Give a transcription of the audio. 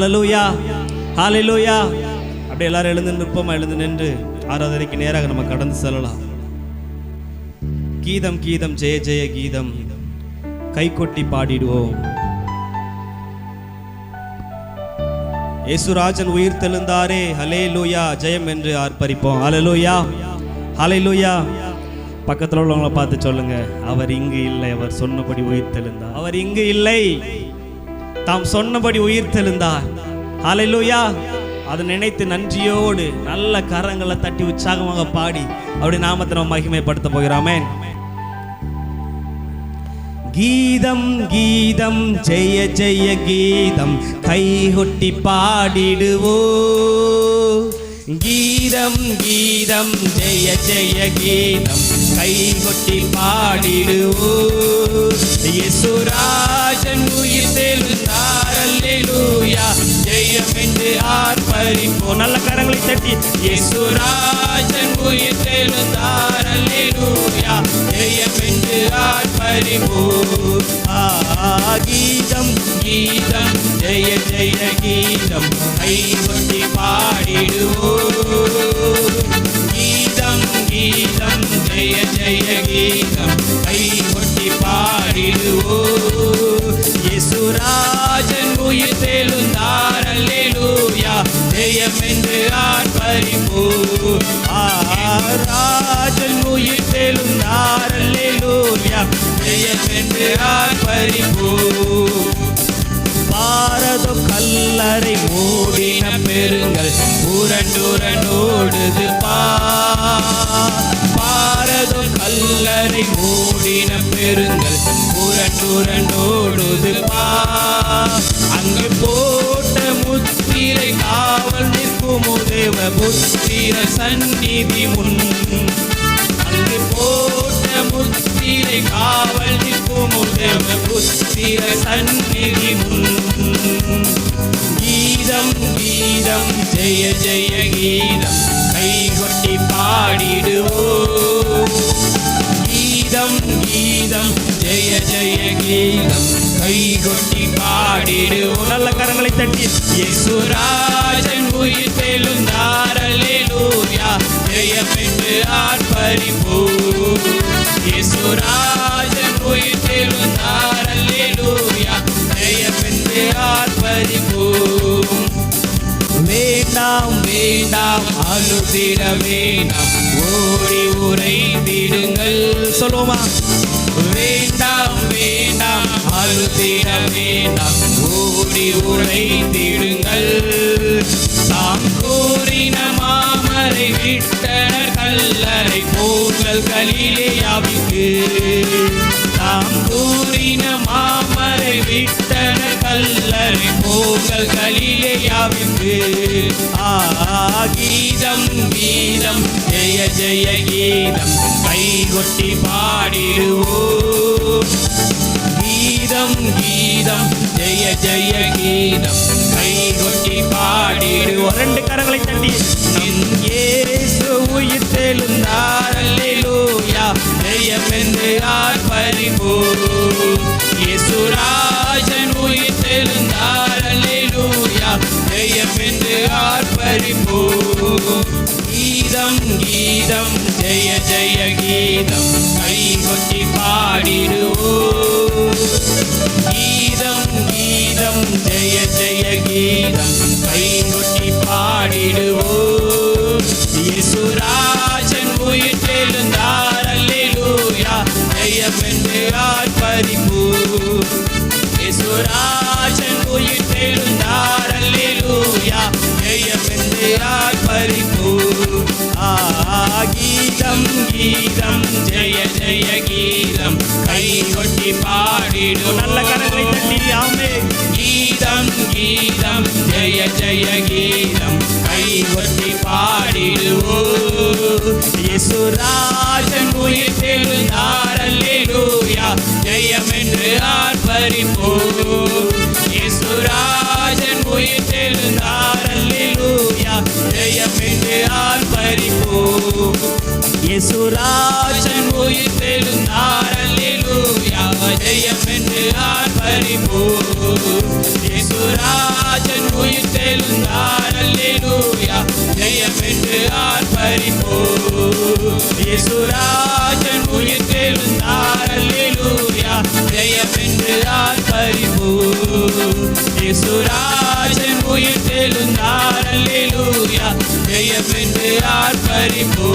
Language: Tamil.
ஹலலூயா ஹாலலூயா அப்படி எல்லாரும் எழுந்து நிற்போமா. எழுந்து நின்று ஆராதனைக்கு நேராக நம்ம கடந்து செல்லலாம். கீதம் கீதம் ஜெய ஜெய கீதம். கைகொட்டி பாடிடுவோம். இயேசுராஜன் உயிர் தெழுந்தாரே. ஹலே லூயா ஜெயம் என்று ஆர்ப்பரிப்போம். ஹலலூயா ஹலலூயா பக்கத்தில் உள்ளவங்களை பார்த்து சொல்லுங்க. அவர் இங்கு இல்லை. அவர் சொன்னபடி உயிர் தெழுந்தார். அவர் இங்கு இல்லை. தாம் சொன்னபடி உயிர் தெழுந்தார். ஹalleluya. அதை நினைத்து நன்றியோடு நல்ல கரங்களை தட்டி உற்சாகமாக பாடி அப்படி நாமத்தை நம்ம மகிமைப்படுத்த போகிறாமே. கீதம் கீதம் ஜெய ஜெய கீதம் கைகொட்டி பாடிடுவோ. கீதம் கீதம் ஜெய ஜெய கீதம் கைகொட்டி பாடிடுவோ. இயேசுராஜன் உயிர் தெழுந்தார் அல்லேலூயா ஜெயம் என்று ஆர்ப்பரிப்போ நல்ல கரங்களை தட்டி. இயேசுராஜன் உயிர் தெழுந்தார் அல்லேலூயா ஜெயம் என்று ஆர்ப்பரிப்போ ஆ கீதம் கீதம். ஜெய ஜெய கீதம். கைகொட்டி பாடிடுவோ. ஜெய கை கொட்டி பாடிடுவோ. இயேசுராஜன் உயிர் தெழுந்தார். ஜெயமென்று ஆர்ப்பரிப்போ ராஜன் உயிர் தெழுந்தார். ஜெயமென்று ஆர்ப்பரிப்போ பாரதோ கல்லறை மூடின பெருங்கள் புரண்டுரண்டோடுது பா. பாரதோ கல்லறை மூடின பெருங்கள் புரண்டுரண்டோடுது பா. அங்கு போட்ட முத்திரை காவல் நிற்கும் உதவ புத்திர சந்நிதி முன். அங்கு போட்ட முத்திரை காவல் நிற்கும் உதவ புத்திர சந்நிதி முன். கீதம் கீதம் ஜெய ஜெய கீதம். கை கொட்டி பாடிடுவோம். கீதம் கீதம் ஜெய ஜெய கீதம். கை கொட்டி பாடிடு நல்ல கரங்களை தட்டி. யேசுராஜன் உயிர் தெழுந்தார். தாரலேலூயா ஜெய என்று ஆர்ப்பரிப்போ. யேசுராஜன் உயிர் தெழுந்தார். தாரலேலூயா ஜெய என்று ஆர்ப்பரிப்போ. வேண்டாம் வேண்டாம். அழுதிட வேண்டாம். ஓடி உரை சொல்லுவோமா? வேண்டாம் வேண்டாம் அழுதிட வேண்டாம். ஓடி உரைந்திடுங்கள் தாம் கூறின மாமரை விட்டனர் கல்லறை போங்கள் கலிலேயாவிற்கு தாம் கூறின மாமரை விட்டனர் கல்லறை போர்கள் கலிலேயாவிற்கு ஆ கீதம் கீதம் ஜெய ஜெய கீதம். கைகொட்டி பாடிடுவோம் கீதம் கீதம் ஜெய ஜெய கீதம் கைகொட்டி பாடிடுவோம் ரெண்டு கரங்களை தட்டி நம் ஏ ஜெய ஜெய கீதம் கைகொட்டி பாடிடுவோம் கீதம் கீதம் ஜெய ஜெய கீதம் கைகொட்டி பாடிடுவோம். இயேசுராஜன் கீதம் கீதம் ஜெய ஜெய கீதம் கை கொட்டி பாடிடும் நல்ல கரங்களை தட்டி ஆமே கீதம் கீதம் ஜெய ஜெய கீதம் கை கொட்டி ராஜன் உயிர் செல்லும் நாரலிலூயா ஜெயம் என்று ஆர்ப்பரிப்போ ராஜன் உயிர் செல்லும் நாரலிலூயா ஜெயம் என்று ஆர்ப்பரிப்போ ராஜன் உயிர் செல்லும் நாரலிலூயா ஜெயம் என்று ஆர்ப்பரிப்போ ராஜன் உயிர் செல்லும் நாரலிலூயா ஜெயம் என்று ஆர்ப்பரிப்போ